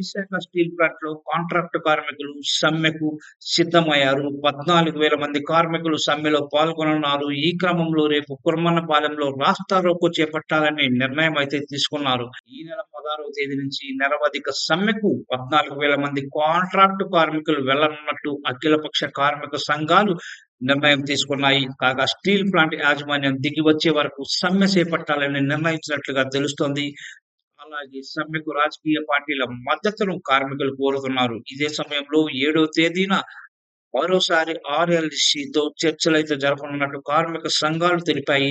Visakha steel ప్లాంట్లో contract కార్మికులు సమ్మెకు సిద్ధమయ్యారు. పద్నాలుగు వేల మంది కార్మికులు సమ్మెలో పాల్గొనున్నారు ఈ క్రమంలో రేపు కుర్మన్నపాలెంలో రాస్తా రోకో చేపట్టాలని నిర్ణయం అయితే తీసుకున్నారు. ఈ నెల పదహారవ తేదీ నుంచి నిరవధిక సమ్మెకు పద్నాలుగు వేల మంది కాంట్రాక్ట్ కార్మికులు వెళ్ళనున్నట్టు అఖిలపక్ష కార్మిక సంఘాలు నిర్ణయం తీసుకున్నాయి. కాగా స్టీల్ ప్లాంట్ యాజమాన్యం దిగి వచ్చే వరకు సమ్మె చేపట్టాలని నిర్ణయించినట్లుగా తెలుస్తోంది. అలాగే సమ్మెకు రాజకీయ పార్టీల మద్దతును కార్మికులు కోరుతున్నారు. ఇదే సమయంలో ఏడో తేదీన మరోసారి ఆర్ఎల్సీతో చర్చలు అయితే జరపనున్నట్టు కార్మిక సంఘాలు తెలిపాయి.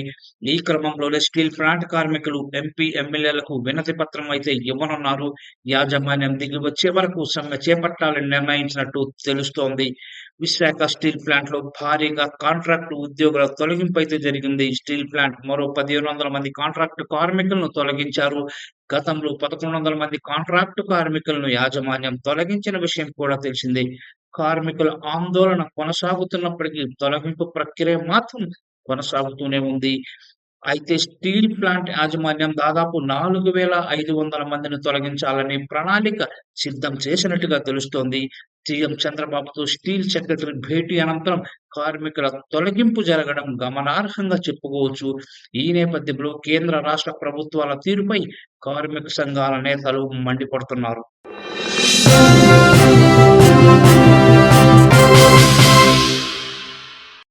ఈ క్రమంలోనే స్టీల్ ప్లాంట్ కార్మికులు ఎంపీ ఎమ్మెల్యేలకు వినతి పత్రం అయితే ఇవ్వనున్నారు. యాజమాన్యం దిగి వచ్చే వరకు సమ్మె చేపట్టాలని నిర్ణయించినట్టు తెలుస్తోంది. విశాఖ స్టీల్ ప్లాంట్లో భారీగా కాంట్రాక్టు ఉద్యోగుల తొలగింపు అయితే జరిగింది. స్టీల్ ప్లాంట్ మరో పదిహేను వందల మంది కాంట్రాక్టు కార్మికులను తొలగించారు. గతంలో పదకొండు వందల మంది కాంట్రాక్టు కార్మికులను యాజమాన్యం తొలగించిన విషయం కూడా తెలిసింది. కార్మికుల ఆందోళన కొనసాగుతున్నప్పటికీ తొలగింపు ప్రక్రియ మాత్రం కొనసాగుతూనే ఉంది. అయితే స్టీల్ ప్లాంట్ యాజమాన్యం దాదాపు నాలుగు వేల ఐదు వందల మందిని తొలగించాలని ప్రణాళిక సిద్ధం చేసినట్టుగా తెలుస్తోంది. సీఎం చంద్రబాబుతో స్టీల్ సెక్రటరీ భేటీ అనంతరం కార్మికుల తొలగింపు జరగడం గమనార్హంగా చెప్పుకోవచ్చు. ఈ నేపథ్యంలో కేంద్ర రాష్ట్ర ప్రభుత్వాల తీరుపై కార్మిక సంఘాల నేతలు మండిపడుతున్నారు.